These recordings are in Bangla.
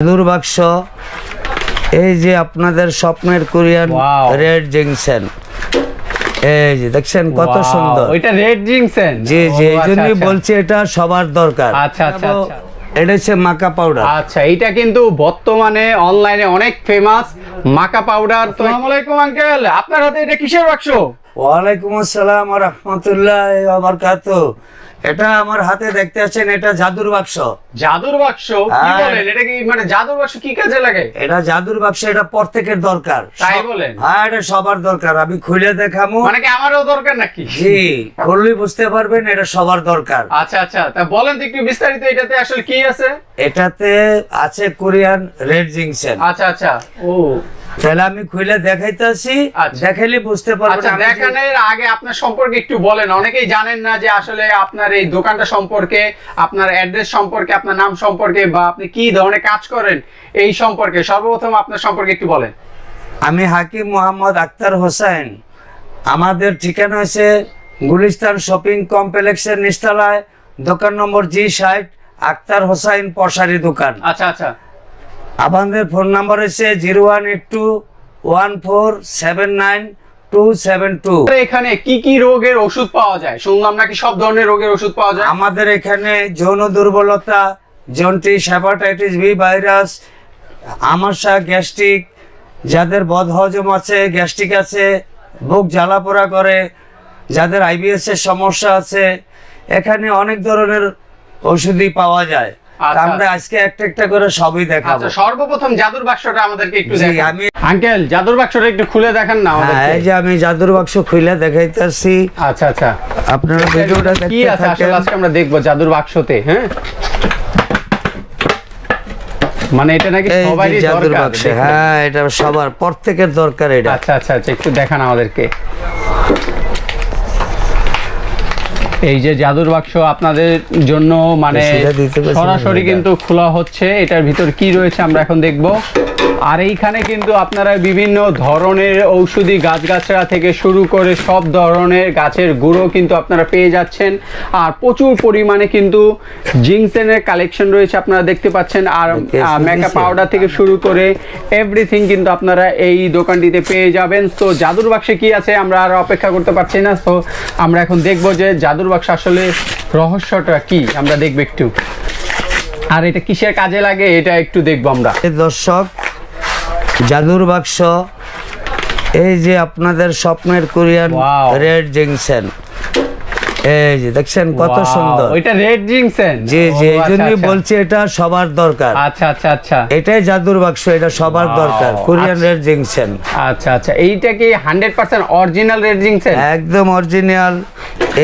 জাদুর বাক্স। এই যে আপনাদের স্বপ্নের কোরিয়ান রেড জিংসেন। এই যে দেখছেন কত সুন্দর। ওইটা রেড জিংসেন? জি জি এই আচ্ছা, জন্যই আচ্ছা। বলছি এটা সবার দরকার। আচ্ছা, আচ্ছা, আচ্ছা। এটা হচ্ছে মাকা পাউডার। আচ্ছা এটা কিন্তু বর্তমানে অনলাইনে অনেক ফেমাস মাকা পাউডার। তো আসসালামু আলাইকুম আঙ্কেল। আপনার হাতে এটা কিসের বাক্স? ওয়ালাইকুম আসসালাম রহমতুল্লাহ বারকাত এটা আমার হাতে দেখতে আছেন এটা জাদুর বাক্স। জাদুর বাক্স? কি হ্যাঁ। বলেন? এটা কি মানে জাদুর বাক্স কি কাজে লাগে? এটা জাদুর বাক্স এটা প্রত্যেকের দরকার। তাই বলেন? হ্যাঁ এটা সবার দরকার। আমি খুলে দেখামু। মানে কি আমারও দরকার নাকি? জি খুললেই বুঝতে পারবেন এটা সবার দরকার। আচ্ছা আচ্ছা। তা বলেন তো একটু বিস্তারিত এটাতে আসলে কি আছে? এটাতে আছে কোরিয়ান রেড জিংসেন। আচ্ছা আচ্ছা। ও তাহলে আমি খুলে দেখাইতেছি আচ্ছা। দেখাইলে বুঝতে পারবেন আচ্ছা দেখানোর আগে আপনার সম্পর্কে একটু বলেন। অনেকেই জানেন না যে আসলে আপনার এই দোকানটা সম্পর্কে আপনার অ্যাড্রেস সম্পর্কে আপনার নাম সম্পর্কে বা আপনি কি ধরনের কাজ করেন এই সম্পর্কে। সর্বপ্রথম আপনার সম্পর্কে একটু বলেন। আমি হাকিম মোহাম্মদ আক্তার হোসেন। আমাদের ঠিকানা হয়েছে গুলিস্তান শপিং কমপ্লেক্সের নিচতলায় দোকান নম্বর জি ষাট আক্তার হোসাইন পশারি দোকান। আচ্ছা আচ্ছা। আমাদের ফোন নাম্বার হচ্ছে zero one eight two one four seven nine two seven two. এখানে কি কি রোগের ওষুধ পাওয়া যায়? শুনলাম নাকি সব ধরনের রোগের ওষুধ পাওয়া যায়? আমাদের এখানে যৌন দুর্বলতা জন্টিস হেপাটাইটিস বি ভাইরাস আমাশা গ্যাস্ট্রিক যাদের বদহজম আছে গ্যাস্ট্রিক আছে বুক জ্বালা পোড়া করে যাদের আইবিএস এর সমস্যা আছে এখানে অনেক ধরনের ওষুধই পাওয়া যায়। আমরা আজকে একটা একটা করে সবই দেখাবো। আচ্ছা সর্বপ্রথম জাদুর বাক্সটা আমাদেরকে একটু আমি- আঙ্কেল জাদুর বাক্সটা একটু খুলে দেখান না হ্যাঁ আমাদেরকে এই যে আমি জাদুর বাক্স খুলে দেখাইতেছি। আচ্ছা আচ্ছা। আপনারা ভিডিওটা কি আছে? আসলে আজকে আমরা দেখব জাদুর বাক্সতে হ্যাঁ? মানে এটা নাকি সবারই দরকার হ্যাঁ এটা সবার প্রত্যেকের দরকার এটা। আচ্ছা আচ্ছা আচ্ছা একটু দেখান আমাদেরকে। এই যে জাদুর বাক্স আপনাদের জন্য মানে সরাসরি কিন্তু খোলা হচ্ছে। এটার ভিতর কি রয়েছে আমরা এখন দেখব। আর এইখানে কিন্তু আপনারা বিভিন্ন ধরনের ঔষধি গাছগাছড়া থেকে শুরু করে সব ধরনের গাছের গুঁড়ো কিন্তু আপনারা পেয়ে যাচ্ছেন। আর প্রচুর পরিমাণে কিন্তু জিংসেনের কালেকশন রয়েছে আপনারা দেখতে পাচ্ছেন। আর মেকআপ পাউডার থেকে শুরু করে এভরিথিং কিন্তু আপনারা এই দোকানটিতে পেয়ে যাবেন। তো জাদুর বাক্সে কি আছে আমরা আর অপেক্ষা করতে পারছি না। তো আমরা এখন দেখব যে জাদুর বাক্স আসলে রহস্যটা কি আমরা দেখব একটু। আর এটা কিসের কাজে লাগে এটা একটু দেখব আমরা। দর্শক জাদুর বাক্স। এই যে আপনাদের স্বপ্নের কোরিয়ান রেড জিংসেন। এই যে দেখছেন কত সুন্দর। ওইটা রেড জিংসেন জি জি এই আচ্ছা, জন্যই আচ্ছা। বলছি এটা সবার দরকার। আচ্ছা আচ্ছা আচ্ছা। এটাই জাদুর বাক্স এটা সবার দরকার। কোরিয়ান আচ্ছা। রেড জিংসেন আচ্ছা আচ্ছা। এইটা কি hundred percent original red ginseng একদম অরিজিনাল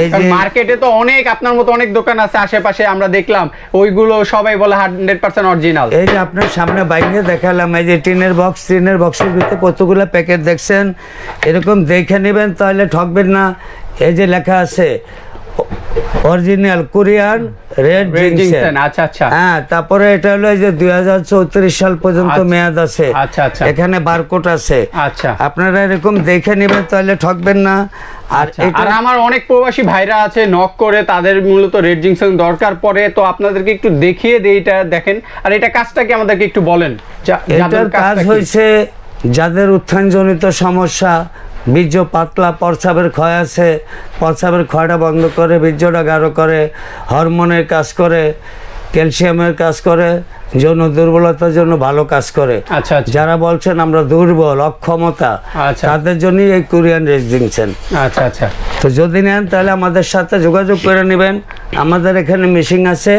এই যে মার্কেটে তো অনেক আপনার মতো অনেক দোকান আছে আশেপাশে আমরা দেখলাম ওইগুলো সবাই বলে হান্ড্রেড পার্সেন্ট অরিজিনাল এই যে আপনার সামনে বাইরে দেখালাম এই যে টিনের বক্স টিনের বক্সের ভিতরে কতগুলো প্যাকেট দেখছেন? এরকম দেখে নেবেন তাহলে ঠকবেন না। এই যে লেখা আছে অরিজিনাল কোরিয়ান রেড জিংসেন আচ্ছা আচ্ছা। হ্যাঁ তারপরে এটা হলো এই যে দুই সাল পর্যন্ত আচ্ছা। মেয়াদ আছে। আচ্ছা, আচ্ছা। এখানে বারকোড আছে। আচ্ছা। আপনারা এরকম দেখে নেবেন তাহলে ঠকবেন না। আর আচ্ছা, আর আমার অনেক প্রবাসী ভাইরা আছে নক করে তাদের মূলত রেড জিংসন দরকার পড়ে। তো আপনাদেরকে একটু দেখিয়ে দিই এটা দেখেন। আর এটা কাজটা কি আমাদেরকে একটু বলেন? যা- এটার কাজ? হয়েছে যাদের উত্থানজনিত সমস্যা বীর্য পাতলা প্রস্রাবের ক্ষয় আছে। প্রস্রাবের ক্ষয়টা বন্ধ করে বীর্যটা গাঢ় করে হরমোনের কাজ করে ক্যালসিয়ামের কাজ করে যৌন দুর্বলতার জন্য ভালো কাজ করে। আচ্ছা আচ্ছা। যারা বলছেন আমরা দুর্বল অক্ষমতা আচ্ছা। তাদের জন্যই এই কোরিয়ান রেজিংছেন আচ্ছা আচ্ছা। তো যদি নেন তাহলে আমাদের সাথে যোগাযোগ করে নেবেন। আমাদের এখানে মেশিন আছে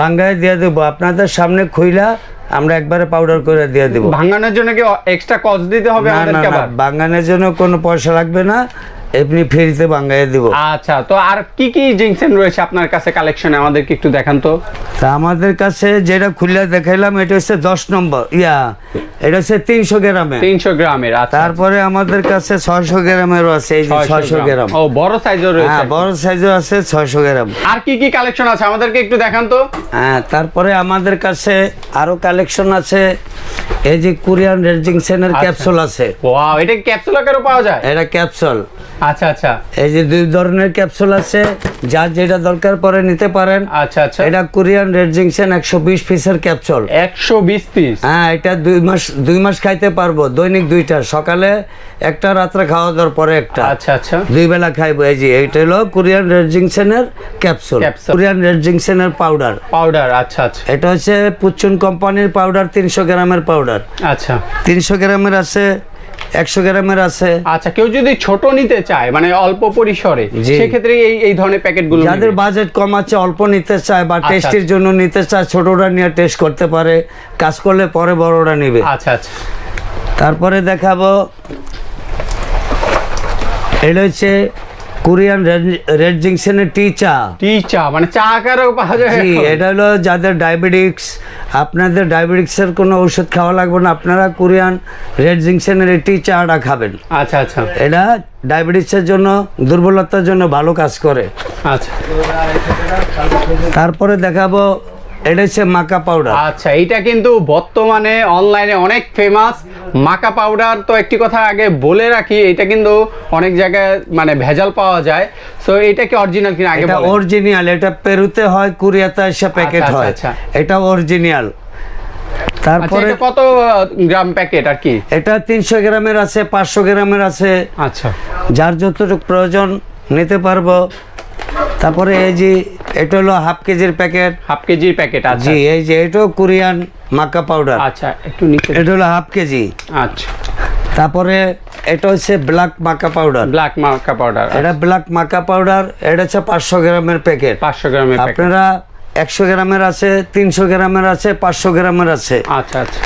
বাঙ্গায় দিয়ে দেবো। আপনাদের সামনে খুইলা আমরা একবারে পাউডার করে দিয়ে দেবো। ভাঙানোর জন্য কি এক্সট্রা কস্ট দিতে হবে আমাদেরকে আবার? ভাঙানোর জন্য কোনো পয়সা লাগবে না। এমনি ফ্রিতে বাঙ্গাইয়ে দিব। আচ্ছা তো আর কি কি জিংসেন রয়েছে আপনার কাছে কালেকশনে আমাদেরকে একটু দেখান তো। তা আমাদের কাছে যেটা খুলে দেখাইলাম এটা হচ্ছে দশ নম্বর ইয়া এটা হচ্ছে তিনশো গ্রামে তিনশো গ্রামের আচ্ছা। তারপরে আমাদের কাছে ছয়শো গ্রামেরও আছে এই যে ছয়শো গ্রাম। ও বড় সাইজও রয়েছে। হ্যাঁ বড় সাইজও আছে ছয়শো গ্রাম। আর কি কি কালেকশন আছে? আমাদেরকে একটু দেখান তো। হ্যাঁ তারপরে আমাদের কাছে আরও কালেকশন আছে এই যে কোরিয়ান রেড জিংসেনের আচ্ছা। ক্যাপসুল আছে। ওয়াও এটা ক্যাপসুল আকারে পাওয়া যায়? এটা ক্যাপসুল। আচ্ছা আচ্ছা। এই যে দুই ধরনের ক্যাপসুল আছে যা যেটা দরকার পরে নিতে পারেন। আচ্ছা আচ্ছা। এটা কোরিয়ান রেড জিংসেন একশো বিশ পিসের ক্যাপসুল। একশো বিশ পিস? হ্যাঁ এটা দুই মাস দুই মাস খাইতে পারব দৈনিক দুইটা সকালে একটা রাত্রে খাওয়া দাওয়ার পরে একটা। আচ্ছা আচ্ছা। দুই বেলা খাইবো এই যে এইটা হলো কোরিয়ান রেড জিংসেনের ক্যাপসুল। কোরিয়ান রেড জিংসেনের পাউডার। পাউডার আচ্ছা আচ্ছা। এটা হচ্ছে পুচ্চুন কোম্পানির পাউডার তিনশো গ্রামের পাউডার। আচ্ছা। তিনশো গ্রামের আছে একশো গ্রামের আছে। আচ্ছা কেউ যদি ছোট নিতে চায় মানে অল্প পরিসরে। সেক্ষেত্রে এই এই ধরনের প্যাকেটগুলো যাদের বাজেট কম আছে অল্প নিতে চায় বা আচ্ছা, টেস্টের জন্য নিতে চায় ছোটরা নিয়ে টেস্ট করতে পারে কাজ করলে পরে বড়রা নিবে। আচ্ছা আচ্ছা। তারপরে দেখাবো এটা হচ্ছে কোরিয়ান রেড জিংসেনের টি চা টি চা মানে চা আকারেও পাওয়া যায়। জি এটা হলো যাদের ডায়াবেটিক্স আপনাদের ডায়াবেটিক্সের কোনো ওষুধ খাওয়া লাগবে না আপনারা কোরিয়ান রেড জিংসেনের এই টি চাটা খাবেন। আচ্ছা আচ্ছা। এটা ডায়াবেটিক্সের জন্য দুর্বলতার জন্য ভালো কাজ করে। আচ্ছা। তারপরে দেখাবো এটা হচ্ছে মাকা পাউডার আচ্ছা এইটা কিন্তু বর্তমানে অনলাইনে অনেক ফেমাস মাকা পাউডার তো একটি কথা আগে বলে রাখি এটা কিন্তু অনেক জায়গায় মানে ভেজাল পাওয়া যায়। সো এটা কি অরিজিনাল কিনা আগে এটা অরিজিনাল এটা পেরুতে হয় কুরিয়াতে এসে প্যাকেট আচ্ছা, হয়। আচ্ছা। এটা অরিজিনাল আচ্ছা তারপরে কত গ্রাম প্যাকেট আর কি? এটা তিনশো গ্রামের আছে পাঁচশো গ্রামের আছে। আচ্ছা। যার যতটুকু প্রয়োজন নিতে পারব। তারপরে এই যে এটা হলো হাফ কেজির প্যাকেট হাফ কেজির প্যাকেট আচ্ছা। জি এই যে এটাও কোরিয়ান মাকা পাউডার আচ্ছা একটু নিচে। এটা হলো হাফ কেজি আচ্ছা। তারপরে এটা হচ্ছে black maca powder black maca powder এটা ব্ল্যাক মাকা পাউডার এটা হচ্ছে পাঁচশো গ্রামের প্যাকেট পাঁচশো গ্রামের আপনারা একশো গ্রামের আছে তিনশো গ্রামের আছে পাঁচশো গ্রামের আছে। আচ্ছা আচ্ছা।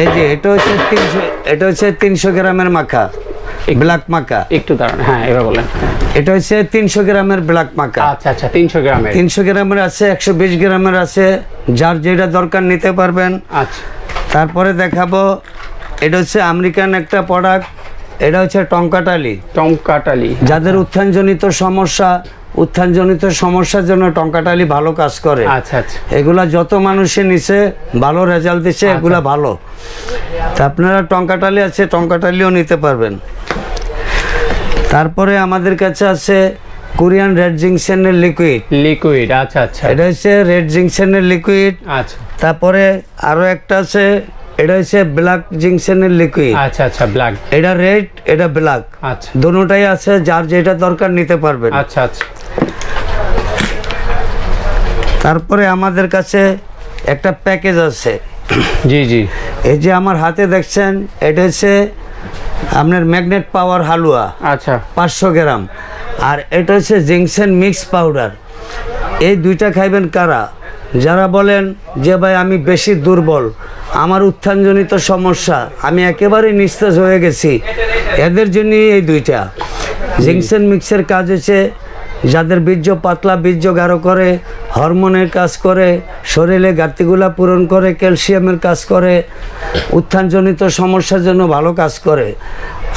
এই যে এটা হচ্ছে তিনশো এটা হচ্ছে তিনশো গ্রামের মাখা ব্ল্যাক মাকা। একটু দাঁড়ান হ্যাঁ এবার বলেন। এটা হচ্ছে তিনশো গ্রামের ব্ল্যাক মাকা। আচ্ছা আচ্ছা তিনশো গ্রামের। তিনশো গ্রামের আছে একশো বিশ গ্রামের আছে যার যেটা দরকার নিতে পারবেন। আচ্ছা। তারপরে দেখাবো এটা হচ্ছে আমেরিকান একটা প্রোডাক্ট এটা হচ্ছে টঙ্কাটালি টঙ্কাটালি যাদের উত্থানজনিত সমস্যা উত্থানজনিত সমস্যার জন্য টঙ্কাটালি ভালো কাজ করে। আচ্ছা আচ্ছা। এগুলা যত মানুষে নিছে ভালো রেজাল্ট দিচ্ছে এগুলা ভালো। তা আপনারা টঙ্কাটালি আছে টঙ্কাটালিও নিতে পারবেন। তারপরে আমাদের কাছে আছে কোরিয়ান রেড জিংসেনের লিকুইড লিকুইড আচ্ছা আচ্ছা। এটা হচ্ছে রেড জিংসেনের লিকুইড আচ্ছা। তারপরে আরও একটা আছে এটা হচ্ছে ব্ল্যাক জিংসেনের লিকুইড আচ্ছা আচ্ছা ব্ল্যাক। এটা রেড এটা ব্ল্যাক। আচ্ছা। দুটোটাই আছে যার যেটা দরকার নিতে পারবেন। আচ্ছা আচ্ছা। তারপরে আমাদের কাছে একটা প্যাকেজ আছে। জি জি। এই যে আমার হাতে দেখছেন এটা হচ্ছে আপনার ম্যাগনেট পাওয়ার হালুয়া আচ্ছা। পাঁচশো গ্রাম। আর এটা হচ্ছে জিংসেন মিক্স পাউডার। এই দুইটা খাইবেন কারা? যারা বলেন যে ভাই আমি বেশি দুর্বল আমার উত্থানজনিত সমস্যা আমি একেবারে নিস্তেজ হয়ে গেছি। এদের জন্যই এই দুইটা। জিংসেন মিক্সের কাজ হচ্ছে যাদের বীর্য পাতলা বীর্য গাঢ় করে হরমোনের কাজ করে শরীরে ঘাটতিগুলা পূরণ করে ক্যালসিয়ামের কাজ করে উত্থানজনিত সমস্যার জন্য ভালো কাজ করে।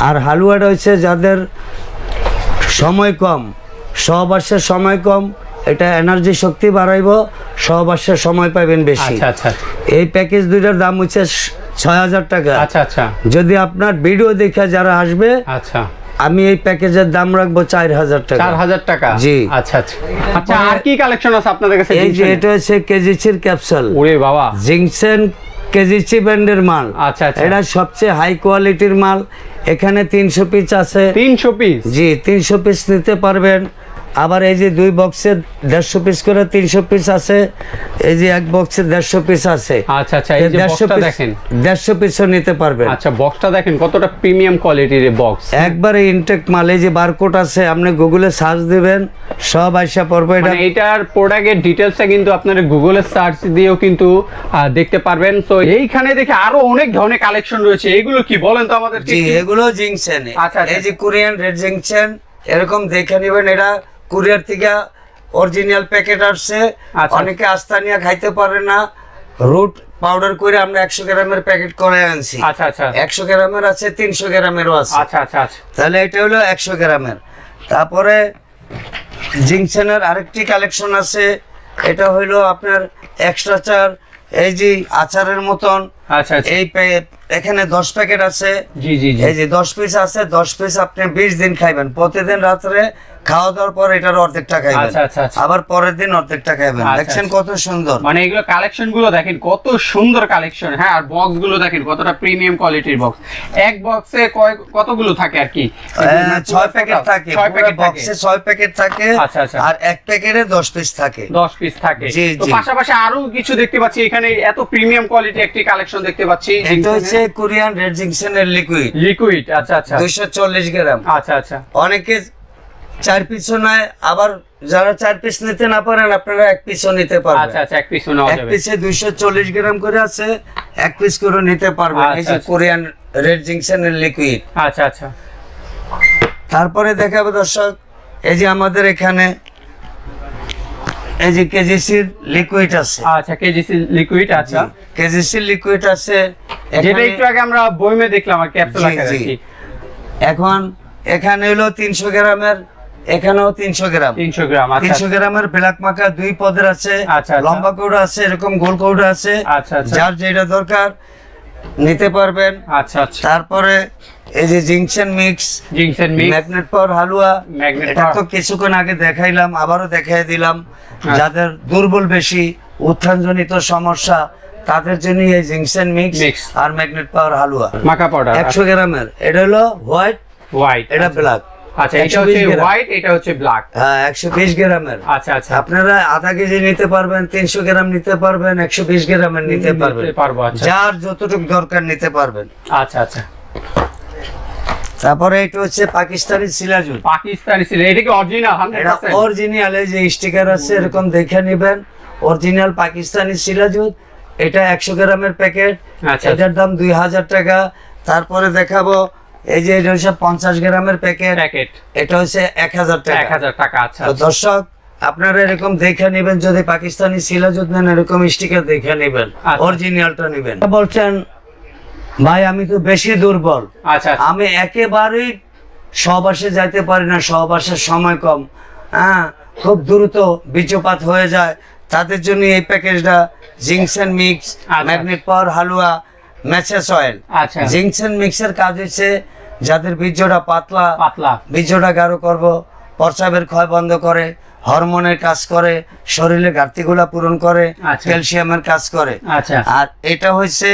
আর হালুয়াটা হচ্ছে যাদের সময় কম সহবাসের সময় কম এটা এনার্জি শক্তি বাড়াইব সহবাসের সময় পাবেন বেশি। আচ্ছা আচ্ছা এই প্যাকেজ দুইটার দাম হচ্ছে ছয় হাজার টাকা। আচ্ছা আচ্ছা। যদি আপনার ভিডিও দেখে যারা আসবে আচ্ছা। আমি এই প্যাকেজের দাম রাখব চার হাজার টাকা। চার হাজার টাকা? জি। আচ্ছা আচ্ছা। আচ্ছা আর কি কালেকশন আছে আপনাদের কাছে? এই যে এটা হচ্ছে কেজিসির ক্যাপসুল ওরে বাবা। জিংসেন কেজিসি ব্র্যান্ডের মাল। আচ্ছা, আচ্ছা। এটা সবচেয়ে হাই কোয়ালিটির মাল। এখানে তিনশো পিস আছে। তিনশো পিস জি তিনশো পিস নিতে পারবেন। আবার এই যে দুই বক্সের দেড়শো পিস করে তিনশো পিস আছে এই যে এক বক্সে দেড়শো পিস আছে। আচ্ছা আচ্ছা এই যে বক্সটা দেখেন। দেড়শো পিসও নিতে পারবেন। আচ্ছা বক্সটা দেখেন কতটা প্রিমিয়াম কোয়ালিটির বক্স একবারে ইনটেক মাল এই যে বারকোড আছে আপনি গুগলে সার্চ দিবেন সব আইসা পড়বে এটা। মানে এটার প্রোডাক্টের ডিটেলসটা কিন্তু আপনারা গুগলে সার্চ দিয়েও কিন্তু দেখতে পারবেন। তো এইখানে দেখে আরও অনেক ধরনের কালেকশন রয়েছে। এগুলো কি বলেন তো আমাদের জি এগুলো জিংসেন। আচ্ছা, আচ্ছা। এই যে কোরিয়ান রেড জিংসেন এরকম দেখে নেবেন। এটা কুরিয়ার থেকে অরিজিনাল প্যাকেট আসছে। আচ্ছা। অনেকে আস্থা নিয়ে খাইতে পারে না। রুট পাউডার করে আমরা একশো গ্রামের প্যাকেট করে আনছি। আচ্ছা আচ্ছা। একশো গ্রামের আছে তিনশো গ্রামেরও আছে। তাহলে এটা হলো একশো গ্রামের। তারপরে জিংসেনের আরেকটি কালেকশন আছে। এটা হইল আপনার এক্সট্রা চার এই যে আচারের মতন আচ্ছা আচ্ছা। এই এখানে দশ প্যাকেট আছে। জি জি জি। এই যে দশ পিস আছে দশ পিস আপনি বিশ দিন খাইবেন। প্রতিদিন রাত্রে খাওয়া দাওয়ার পর এটার অর্ধেকটা খাইবেন। আচ্ছা। আবার পরের দিন অর্ধেকটা খাইবেন। দেখছেন। কত সুন্দর। মানে এগুলো কালেকশনগুলো দেখেন কত সুন্দর কালেকশন হ্যাঁ আর বক্সগুলো দেখেন কতটা প্রিমিয়াম কোয়ালিটির বক্স এক বক্সে কতগুলো থাকে আর কি? ছয় প্যাকেট থাকে। ছয় প্যাকেট বক্সে ছয় প্যাকেট থাকে আচ্ছা, আচ্ছা। আর এক প্যাকেটে দশ পিস থাকে। দশ পিস থাকে। পাশাপাশি আরও কিছু দেখতে পাচ্ছি এখানে এত প্রিমিয়াম কোয়ালিটি একটি কালেকশন দেখতে পাচ্ছি এটা হচ্ছে কোরিয়ান রেড লিকুইড লিকুইড আচ্ছা আচ্ছা। দুইশো চল্লিশ গ্রাম। আচ্ছা আচ্ছা। অনেকে চার পিসও নেয় আবার যারা চার পিস নিতে না পারেন আপনারা এক পিসও নিতে আচ্ছা পারবেন। আচ্ছা এক পিস নেওয়া এক পিসে দুইশো চল্লিশ গ্রাম করে আছে এক পিস করে নিতে পারবেন। এই আচ্ছা, যে আচ্ছা। কোরিয়ান রেড জিংসেনের লিকুইড আচ্ছা আচ্ছা। তারপরে দেখাবো দর্শক এই যে আমাদের এখানে এই যে কেজিসির লিকুইড আছে। আচ্ছা কেজিসি লিকুইড আচ্ছা। কেজিসির লিকুইড আছে যেটা একটু আগে আমরা বইমে দেখলাম আর ক্যাপসুল আকারে এখন এখানে হলো তিনশো গ্রামের এখানেও তিনশো গ্রাম। তিনশো গ্রাম আচ্ছা। তিনশো গ্রামের ব্ল্যাক মাখা দুই পদের আছে আচ্ছা, আচ্ছা। লম্বা কৌড়া আছে এরকম গোল কৌড়া আছে। যার যেটা দরকার নিতে পারবেন। আচ্ছা আচ্ছা। তারপরে এই যে ginseng mix ginseng mix. Magnet power halwa এটা তো কিছুক্ষণ আগে দেখাইলাম আবারও দেখাই দিলাম। আচ্ছা। যাদের দুর্বল বেশি উত্থানজনিত সমস্যা তাদের জন্য এই জিংসেন মিক্স আর ম্যাগনেট পাওয়ার হালুয়া। মাকা পাউডার একশো গ্রামের। এটা হলো হোয়াইট হোয়াইট। এটা ব্ল্যাক। আচ্ছা এটা হচ্ছে হোয়াইট এটা হচ্ছে ব্ল্যাক হ্যাঁ একশো বিশ গ্রামের। আচ্ছা আচ্ছা। আপনারা আধা কেজি নিতে পারবেন তিনশো গ্রাম নিতে পারবেন একশো বিশ গ্রামের নিতে পারবেন। আচ্ছা। যার যতটুকু দরকার নিতে পারবেন। আচ্ছা আচ্ছা। তারপরে এটা হচ্ছে পাকিস্তানি সিলাজুল। পাকিস্তানি ছিল এটা কি অরিজিনাল এটা 100% অরিজিনাল এই যে স্টিকার আছে এরকম দেখে নেবেন। অরিজিনাল পাকিস্তানি সিলাজুদ এটা একশো গ্রামের প্যাকেট আচ্ছা। এটার দাম দুই হাজার টাকা। তারপরে দেখাবো এই যে এটা হচ্ছে পঞ্চাশ গ্রামের প্যাকেট। প্যাকেট। এটা হচ্ছে এক হাজার টাকা। 1000 টাকা আচ্ছা। দর্শক আপনারা এরকম দেখে নেবেন যদি পাকিস্তানি সিলাজুদ নেন এরকম স্টিকার দেখে নেবেন আচ্ছা। অরিজিনালটা নেবেন। বলছেন ভাই আমি তো বেশি দুর্বল। আচ্ছা আমি একেবারেই সহবাসে যাইতে পারি না সহবাসের সময় কম। হ্যাঁ খুব দ্রুত বীজপাত হয়ে যায়। তাদের জন্য এই প্যাকেজটা জিংসেন মিক্স আচ্ছা। Magnet power halwa massage oil. আচ্ছা। জিংসেন মিক্সের কাজ হচ্ছে যাদের বীর্যটা পাতলা পাতলা। বীর্যটা গাঢ় করব প্রস্রাবের ক্ষয় বন্ধ করে হরমোনের কাজ করে শরীরে ঘাটতিগুলা পূরণ করে আচ্ছা। ক্যালসিয়ামের কাজ করে। আচ্ছা। আর এটা হচ্ছে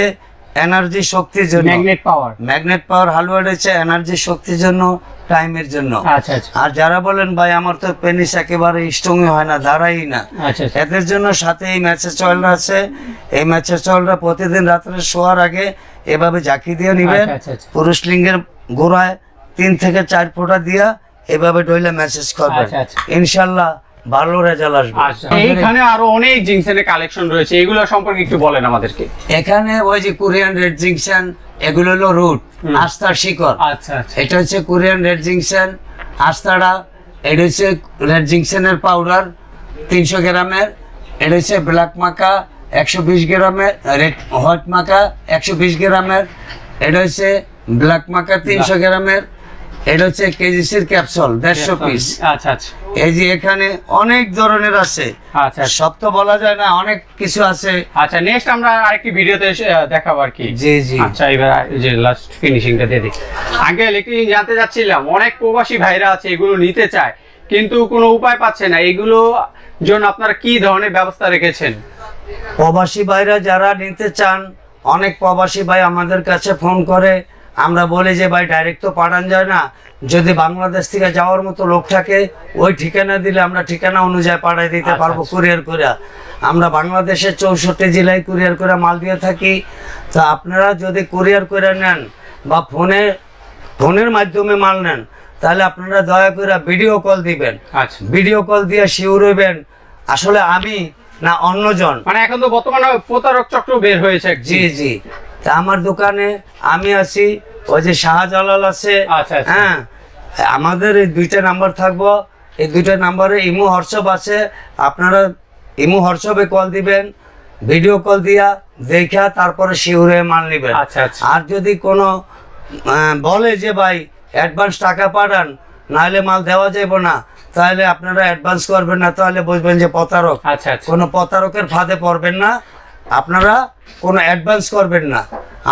এনার্জি শক্তির জন্য। ম্যাগনেট পাওয়ার। ম্যাগনেট পাওয়ার হালুয়া হচ্ছে এনার্জি শক্তির জন্য টাইমের জন্য। আচ্ছা আচ্ছা। আর যারা বলেন ভাই আমার তো পেনিস একেবারে স্ট্রং হয় না দাঁড়াই না। আচ্ছা এদের জন্য সাথে এই ম্যাচের চলটা আছে। এই ম্যাচের চলটা প্রতিদিন রাত্রে শোয়ার আগে এভাবে জাকি দিয়ে নিবেন। পুরুষ লিঙ্গের গোড়ায় তিন থেকে চার ফোঁটা দিয়া এভাবে ডইলে মেসেজ করবেন আচ্ছা। ইনশাল্লাহ ভালো রেজাল্ট আসবে। এইখানে আরও অনেক জিন্সের কালেকশন রয়েছে। এগুলো সম্পর্কে একটু বলেন আমাদেরকে। এখানে ওই যে কোরিয়ান রেড জিংশন এগুলো হলো রুট আস্থার শিকড়। আচ্ছা আচ্ছা। এটা হচ্ছে কোরিয়ান রেড জিংসেন আস্তাড়া এটা হচ্ছে রেড জিংসেনের পাউডার তিনশো গ্রামের। এটা হচ্ছে ব্ল্যাক মাকা একশো বিশ গ্রামের রেড হোয়াইট মাকা একশো বিশ গ্রামের। এটা হচ্ছে ব্ল্যাক মাকা তিনশো গ্রামের। এটা হচ্ছে কেজিসির ক্যাপসুল দেড়শো পিস আচ্ছা আচ্ছা। এই যে এখানে অনেক ধরনের আছে। আচ্ছা। সব তো বলা যায় না অনেক কিছু আছে। আচ্ছা নেক্সট আমরা আরেকটি ভিডিওতে দেখাবো আর কি। জি জি। আচ্ছা এবার যে লাস্ট ফিনিশিংটা দিয়ে দিই। আগে একটি জানতে যাচ্ছিলাম অনেক প্রবাসী ভাইরা আছে এগুলো নিতে চায় কিন্তু কোনো উপায় পাচ্ছে না। এগুলো জন্য আপনারা কি ধরনের ব্যবস্থা রেখেছেন? প্রবাসী ভাইরা যারা নিতে চান অনেক প্রবাসী ভাই আমাদের কাছে ফোন করে আমরা বলি যে ভাই ডাইরেক্ট তো পাঠান যায় না। যদি বাংলাদেশ থেকে যাওয়ার মতো লোক থাকে ওই ঠিকানা দিলে আমরা ঠিকানা অনুযায়ী পাঠিয়ে দিতে আচ্ছা, পারব আচ্ছা। কুরিয়ার করে আমরা বাংলাদেশের চৌষট্টি জেলায় কুরিয়ার করে মাল দিয়ে থাকি। তো আপনারা যদি কুরিয়ার করে নেন বা ফোনে ফোনের মাধ্যমে মাল নেন তাহলে আপনারা দয়া করে ভিডিও কল দিবেন। আচ্ছা। ভিডিও কল দিয়ে শিওর হইবেন আসলে আমি না অন্যজন। মানে এখন তো বর্তমানে প্রতারক চক্র বের হয়েছে। জি জি। তা আমার দোকানে আমি আছি ওই যে শাহজালাল আছে আচ্ছা, আচ্ছা। হ্যাঁ আমাদের এই দুইটা নাম্বার থাকব। এই দুইটা নাম্বারে ইমো হোয়াটসঅ্যাপ আছে আপনারা ইমো হোয়াটসঅ্যাপে কল দিবেন ভিডিও কল দিয়া দেখা তারপরে শিউরে মাল নেবেন। আচ্ছা। আর যদি কোনো বলে যে ভাই অ্যাডভান্স টাকা পাঠান নাহলে মাল দেওয়া যাবে না তাহলে আপনারা অ্যাডভান্স করবেন না তাহলে বুঝবেন যে প্রতারক। কোনো প্রতারকের ফাঁদে পড়বেন না আপনারা কোনো অ্যাডভান্স করবেন না।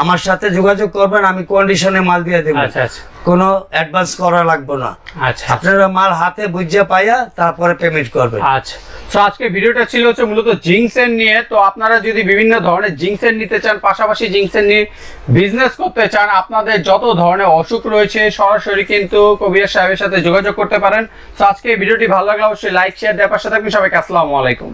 আমার সাথে যোগাযোগ করবেন আমি কন্ডিশনে মাল দিয়ে দেবো। আচ্ছা আচ্ছা। কোনো অ্যাডভান্স করা লাগবে না। আচ্ছা। আপনারা মাল হাতে বুঝে পাইয়া তারপরে পেমেন্ট করবেন। আচ্ছা। তো আজকে ভিডিওটা ছিল হচ্ছে মূলত জিংসেন নিয়ে। তো আপনারা যদি বিভিন্ন ধরনের জিংসেন নিতে চান পাশাপাশি জিংসেন নিয়ে বিজনেস করতে চান আপনাদের যত ধরনের অসুখ রয়েছে সরাসরি কিন্তু কবির সাহেবের সাথে যোগাযোগ করতে পারেন। তো আজকে ভিডিওটি ভালো লাগলে অবশ্যই লাইক শেয়ার দেওয়ার পাশে থাকবেন। সবাইকে আসসালামু আলাইকুম।